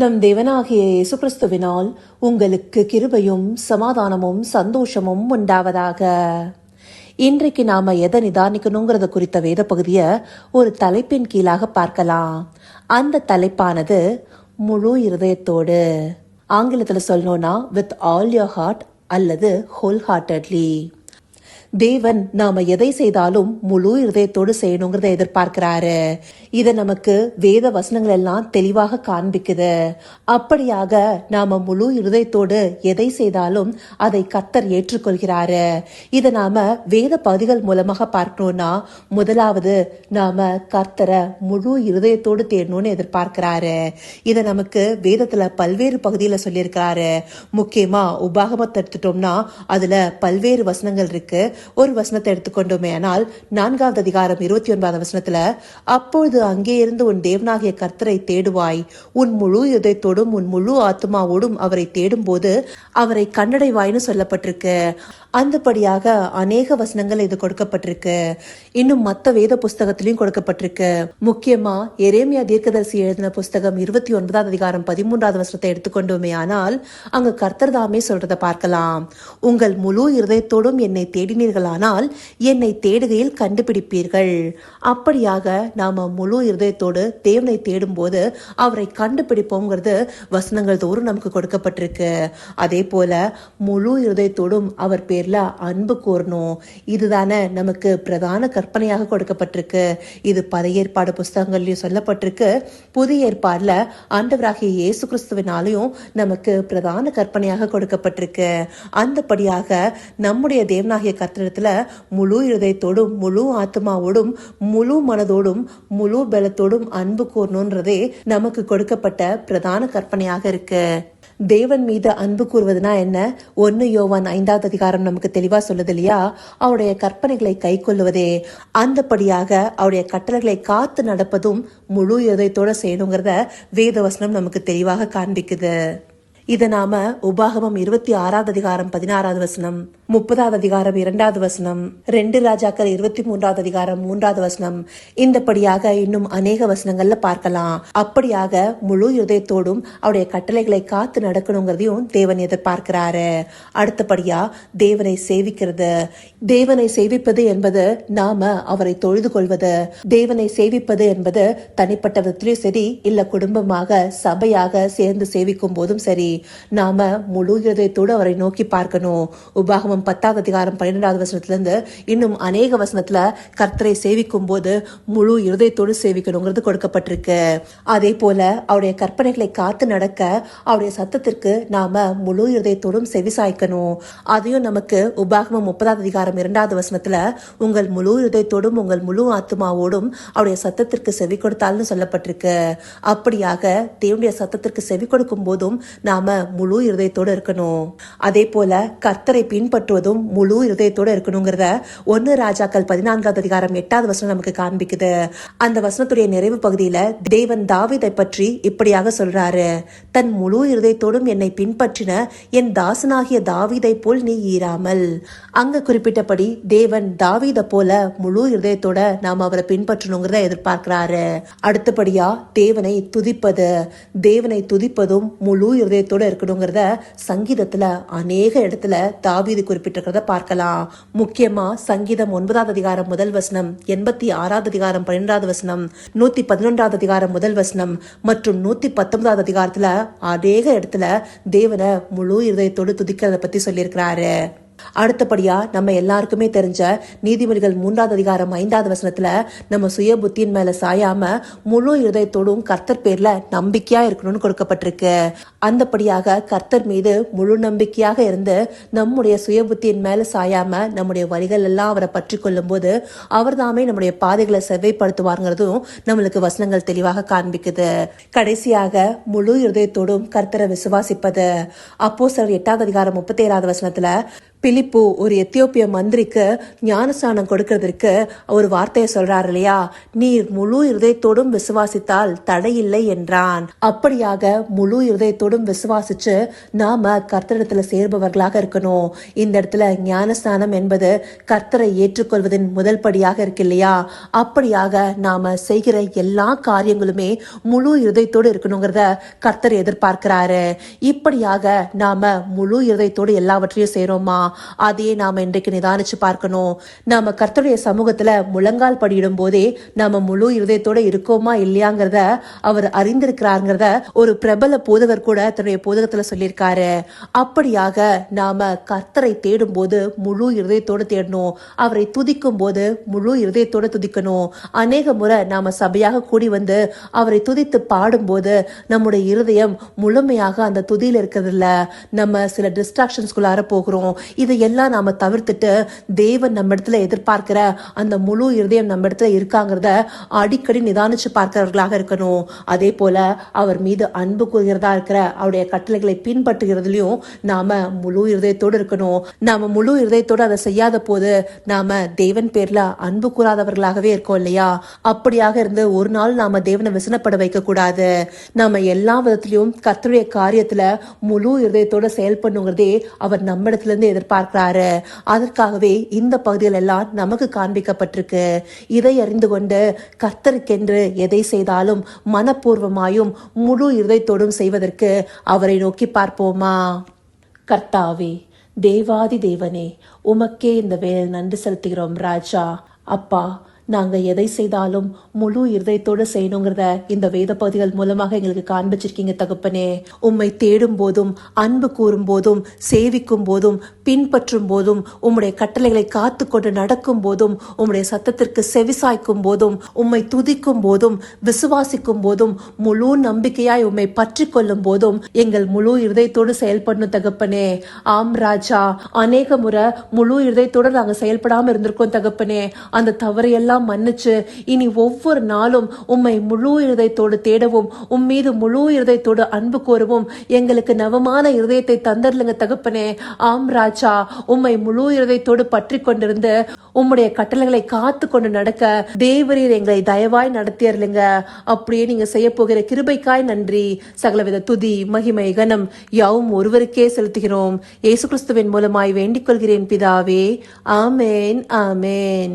நம் தேவனாகிய இயேசு கிறிஸ்துவினால் உங்களுக்கு கிருபையும் சமாதானமும் சந்தோஷமும் உண்டாவதாக. இன்றைக்கு நாம எதை நிதானிக்கணுங்கிறத குறித்த வேத பகுதியை ஒரு தலைப்பின் கீழாக பார்க்கலாம். அந்த தலைப்பானது முழு இருதயத்தோடு. ஆங்கிலத்தில் சொல்லணும்னா வித் ஆல் யோர் ஹார்ட் அல்லது ஹோல் ஹார்ட்டட்லி தேவன் நாம எதை செய்தாலும் முழு இருதயத்தோடு செய்யணுங்கிறத எதிர்பார்க்கிறாரு. இதை நமக்கு வேத வசனங்கள் எல்லாம் தெளிவாக காண்பிக்குது. அப்படியாக நாம முழு இருதயத்தோடு எதை செய்தாலும் அதை கத்தர் ஏற்றுக்கொள்கிறாரு. இதை நாம வேத பகுதிகள் மூலமாக பார்க்கணும்னா முதலாவது நாம கர்த்தரை முழு இருதயத்தோடு தேடணும்னு எதிர்பார்க்கிறாரு. இதை நமக்கு வேதத்துல பல்வேறு பகுதியில சொல்லியிருக்கிறாரு. முக்கியமா உபாகமத்தை எடுத்துட்டோம்னா அதுல பல்வேறு வசனங்கள் இருக்கு. ஒரு வசனத்தை எடுத்துக்கொண்டோமே. ஆனால் நான்காவது அதிகாரம் இருபத்தி ஒன்பதாவது வசனத்துல அப்பொழுது அங்கே இருந்து உன் தேவனாகிய கர்த்தரை தேடுவாய். உன் முழு இதயத்தோடும் உன் முழு ஆத்மாவோடும் அவரை தேடும் போது அவரை கண்டடைவாய்னு சொல்லப்பட்டிருக்கு. அந்தபடியாக அநேக வசனங்கள் இது கொடுக்கப்பட்டிருக்கு. இன்னும் மற்ற வேத புஸ்தகத்திலையும் கொடுக்கப்பட்டிருக்கு. முக்கியமா எரேமியா தீர்க்கதரிசி எழுதின புஸ்தகம் இருபத்தி ஒன்பதாவது அதிகாரம் பதிமூன்றாவது வசனத்தை எடுத்துக்கொண்டோமே ஆனால் அங்கு கர்த்தர் தாமே சொல்றதை பார்க்கலாம். உங்கள் முழு இருதயத்தோடும் என்னை தேடினீர்களானால் என்னை தேடுகையில் கண்டுபிடிப்பீர்கள். அப்படியாக நாம முழு இருதயத்தோடு தேவனை தேடும்போது அவரை கண்டுபிடிப்போங்கிறது வசனங்கள் தோறும் நமக்கு கொடுக்கப்பட்டிருக்கு. அதே போல முழு இருதயத்தோடும் அவர் பேரில் அன்பு கூறணும். இதுதானே நமக்கு பிரதான கற்பனையாக கொடுக்கப்பட்டிருக்கு. இது பழைய ஏற்பாடு புஸ்தகங்கள்லயும் சொல்லப்பட்டிருக்கு. புதிய ஏற்பாடுல ஆண்டவராகிய இயேசு கிறிஸ்துவினாலையும் நமக்கு பிரதான கற்பனையாக கொடுக்கப்பட்டிருக்கு. அந்தபடியாக நம்முடைய தேவனாகிய கத்திரத்தில் முழு இருதயத்தோடும் முழு ஆத்மாவோடும் முழு மனதோடும் முழு பலத்தோடும் அன்பு கூறணுன்றதே நமக்கு கொடுக்கப்பட்ட பிரதான கற்பனையாக இருக்கு. தேவன் மீது அன்பு கூறுவதுனா என்ன? ஒன்னு யோவான் ஐந்தாவது அதிகாரம் நமக்கு தெளிவா சொல்லுது இல்லையா? அவருடைய கற்பனைகளை கை கொள்ளுவதே அந்தபடியாக அவருடைய கட்டளைகளை காத்து நடப்பதும் முழு இதயத்தோட செய்யணுங்கிறத வேதவசனம் நமக்கு தெளிவாக காண்பிக்குது. இதை நாம உபாகமம் இருபத்தி ஆறாவது அதிகாரம் பதினாறாவது வசனம் முப்பதாவது அதிகாரம் இரண்டாவது வசனம் ரெண்டு ராஜாக்கள் இருபத்தி மூன்றாவது அதிகாரம் மூன்றாவது வசனம். இந்தபடியாக இன்னும் அநேக வசனங்கள்ல பார்க்கலாம். அப்படியாக முழு இதயத்தோடும் அவருடைய கட்டளைகளை காத்து நடக்கணுங்கிறதையும் தேவன் எதிர்பார்க்கிறாரு. அடுத்தபடியா தேவனை சேவிக்கிறது. தேவனை சேவிப்பது என்பது நாம அவரை தொழுது கொள்வது. தேவனை சேவிப்பது என்பது தனிப்பட்ட விதத்திலும் சரி இல்ல குடும்பமாக சபையாக சேர்ந்து சேவிக்கும் போதும் சரி. நாம முழு இதயத்தோடு அவரை நோக்கி பார்க்கணும். உபாகமம் பத்தாவது அதிகாரம் பன்னிரெண்டாவது வசனத்துல இருந்து இன்னும் அநேக வசனத்துல கர்த்தரை சேவிக்கும் போது முழு இருதயத்தோடு சேவிக்கணுங்கிறது கொடுக்கப்பட்டிருக்கு. அதே போல அவருடைய கற்பனைகளை காத்து நடக்க அவருடைய சத்தத்திற்கு நாம முழு இருதயத்தோடும் செவி சாய்க்கணும் அதையும் நமக்கு உபாகமம் முப்பதாவது அதிகாரம் இரண்டாவது வசனத்துல உங்கள் முழு இருதயத்தோடும் உங்கள் முழு ஆத்மாவோடும் அவருடைய சத்தத்திற்கு செவி கொடுத்தால்னு சொல்லப்பட்டிருக்கு. அப்படியாக தேவனுடைய சத்தத்திற்கு செவி கொடுக்கும் போதும் நாம முழு இருதயத்தோட இருக்கணும். அதே போல கர்த்தரை பின்பற்றுவதும் முழு இருதயத்தோட இருக்கணுங்கிறத ஒன்னு ராஜாக்கள் பதினான்காவது அதிகாரம் எட்டாவது வசனம் நமக்கு காண்பிக்குது. அந்த வசனத்துடைய நிறைவு பகுதியில தேவன் தாவிதை பற்றி இப்படியாக சொல்றாரு. தன் முழு இருதயத்தோடும் என்னை பின்பற்றின என் தாசனாகிய தாவிதை போல் நீ ஈராமல். அங்க குறிப்பிட்டபடி தேவன் தாவித போல முழு இருதயத்தோட நாம் அவரை பின்பற்றணுங்கிறத எதிர்பார்க்கிறாரு. அடுத்தபடியா தேவனை துதிப்பது. தேவனை துதிப்பதும் முழு இருதயத்தோட இருக்கணுங்கிறத சங்கீதத்துல அநேக இடத்துல தாவீது குறிப்பிட்டிருக்கிறத பார்க்கலாம். முக்கியமா சங்கீதம் ஒன்பதாவது அதிகாரம் முதல் வசனம் எண்பத்தி ஆறாவது அதிகாரம் பன்னிரெண்டாவது வசனம் நூத்தி பதினொன்றாவது அதிகாரம் முதல் வசனம் மற்றும் நூத்தி பத்தொன்பதாவது அதிகாரத்துல அநேக இடத்துல தேவனை முழு இருதயத்தோடு துதிக்கிறத பத்தி சொல்லியிருக்கிறாரு. அடுத்தபடியா நம்ம எல்லாருக்குமே தெரிஞ்ச நீதிமொழிகள் மூன்றாவது அதிகாரம் ஐந்தாவது வசனத்துல நம்ம சுய புத்தியின் மேல சாயாம முழு இருதயத்தோடும் கர்த்தர் பேர்ல நம்பிக்கையா இருக்கணும்னு கொடுக்கப்பட்டிருக்கு. அந்தபடியாக கர்த்தர் மீது முழு நம்பிக்கையாக இருந்து நம்முடைய சுய புத்தியின் மேல சாயாம நம்முடைய வரிகள் எல்லாம் அவரை பற்றி கொள்ளும் போது அவர் தாமே நம்முடைய பாதைகளை செவ்வைப்படுத்துவாருங்கிறதும் நம்மளுக்கு வசனங்கள் தெளிவாக காண்பிக்குது. கடைசியாக முழு இருதயத்தோடும் கர்த்தரை விசுவாசிப்பது. அப்போ சிலர் எட்டாவது அதிகாரம் முப்பத்தி ஏழாவது வசனத்துல பிலிப்பு ஒரு எத்தியோப்பிய மந்திரிக்கு ஞானஸ்நானம் கொடுக்கறதற்கு ஒரு வார்த்தையை சொல்றாரு இல்லையா? நீர் முழு இருதயத்தோடும் விசுவாசித்தால் தடையில்லை என்றான். அப்படியாக முழு இருதயத்தோடும் விசுவாசிச்சு நாம கர்த்தரிடத்துல சேர்பவர்களாக இருக்கணும். இந்த இடத்துல ஞானஸ்நானம் என்பது கர்த்தரை ஏற்றுக்கொள்வதன் முதல் படியாக இருக்கு இல்லையா? அப்படியாக நாம செய்கிற எல்லா காரியங்களுமே முழு இருதயத்தோடு இருக்கணுங்கிறத கர்த்தர் எதிர்பார்க்கிறாரு. இப்படியாக நாம முழு இருதயத்தோடு எல்லாவற்றையும் செய்றோமா? அதையே நாம இன்றைக்கு நிதானிச்சு பார்க்கணும். நாம கர்த்தருடைய சமூகத்துல முழங்கால் படியிடும் போதே நாம முழு இருதயத்தோட இருக்கோமா இல்லையாங்கிறத அவர் அறிந்திருக்கிறாருங்கிறத ஒரு பிரபல போதகர் கூட தன்னுடைய போதகத்துல சொல்லியிருக்காரு. அப்படியாக நாம கர்த்தரை தேடும் போது முழு இருதயத்தோடு தேடணும். அவரை துதிக்கும் போது முழு இருதயத்தோடு துதிக்கணும். அநேக முறை நாம சபையாக கூடி வந்து அவரை துதித்து பாடும்போது நம்முடைய இருதயம் முழுமையாக அந்த துதியில் இருக்கிறது இல்லை நம்ம சில டிஸ்ட்ராக்ஷன்ஸ்குள்ளார போகிறோம். இதையெல்லாம் நாம தவிர்த்துட்டு தேவன் நம்ம இடத்துல எதிர்பார்க்கிற அந்த முழு இருதயம் நம்ம இடத்துல இருக்காங்கிறத அடிக்கடி நிதானிச்சு பார்க்கிறவர்களாக இருக்கணும். அதே போல அவர் மீது அன்பு கூறுகிறதா இருக்கிற அவருடைய கட்டளைகளை பின்பற்றுகிறதுலையும் நாம முழு இருதயத்தோடு இருக்கணும். நாம முழு இருதயத்தோடு அதை செய்யாத போது நாம தேவன் பேர்ல அன்பு கூறாதவர்களாகவே இருக்கோம் இல்லையா? அப்படியாக இருந்து ஒரு நாள் நாம தேவனை விசனப்பட வைக்க கூடாது. நாம எல்லா விதத்திலையும் கத்தருடைய காரியத்துல முழு இருதயத்தோட செயல்படணுங்கிறதே அவர் நம்ம இடத்துல இருந்து எதிர்பார்க்கிறாரு. அதற்காகவே இந்த பகுதிகள் எல்லாம் நமக்கு காண்பிக்கப்பட்டிருக்கு. இதை அறிந்து கொண்டு கர்த்தருக்கென்று எதை செய்தாலும் மனப்பூர்வமாயும் முழு இருதயத்தோடும் செய்வதற்கு அவரை நோக்கி பார்ப்போமா? கர்த்தாவே தேவாதி தேவனே உமக்கே இந்த வேலை நன்றி செலுத்துகிறோம் ராஜா. அப்பா நாங்கள் எதை செய்தாலும் முழு இருதயத்தோடு செய்யணுங்கிறத இந்த வேத பகுதிகள் மூலமாக எங்களுக்கு காண்பிச்சிருக்கீங்க தகப்பனே. உம்மை தேடும் போதும் அன்பு கூறும் போதும் சேவிக்கும் போதும் பின்பற்றும் போதும் உம்முடைய கட்டளைகளை காத்து கொண்டு நடக்கும் போதும் உம்முடைய சத்தத்திற்கு செவிசாய்க்கும் போதும் உம்மை துதிக்கும் போதும் விசுவாசிக்கும் போதும் முழு நம்பிக்கையாய் உம்மை பற்றி கொள்ளும் போதும் எங்கள் முழு இருதயத்தோடு செயல்படணும் தகப்பனே. ஆம் ராஜா அநேக முறை முழு இருதயத்தோடு நாங்கள் செயல்படாமல் இருந்திருக்கோம் தகப்பனே. அந்த தவறையெல்லாம் மன்னிச்சு. இனி ஒவ்வொரு நாளும் உம்மை முழு இருதயத்தோடு தேடவும் உம் மீது முழு இருதயத்தோடு அன்பு கோரவும். எங்களுக்கு நவமான இருதயத்தை தந்தர்லுங்க தகப்பனே. ஆம் ராஜா உம்மை முழு இருதயத்தோடு பற்றி கொண்டிருந்து உம்முடைய கட்டளைகளை காத்து கொண்டு நடக்க தேவரீர் எங்களை தயவாய் நடத்தியர்லுங்க அப்படியே நீங்க செய்ய போகிற கிருபைக்காய் நன்றி. சகலவித துதி மகிமை கனம் யாவும் ஒருவருக்கே செலுத்துகிறோம். இயேசு கிறிஸ்துவின் மூலமாய் வேண்டிக் கொள்கிறேன் பிதாவே. ஆமேன் ஆமேன்.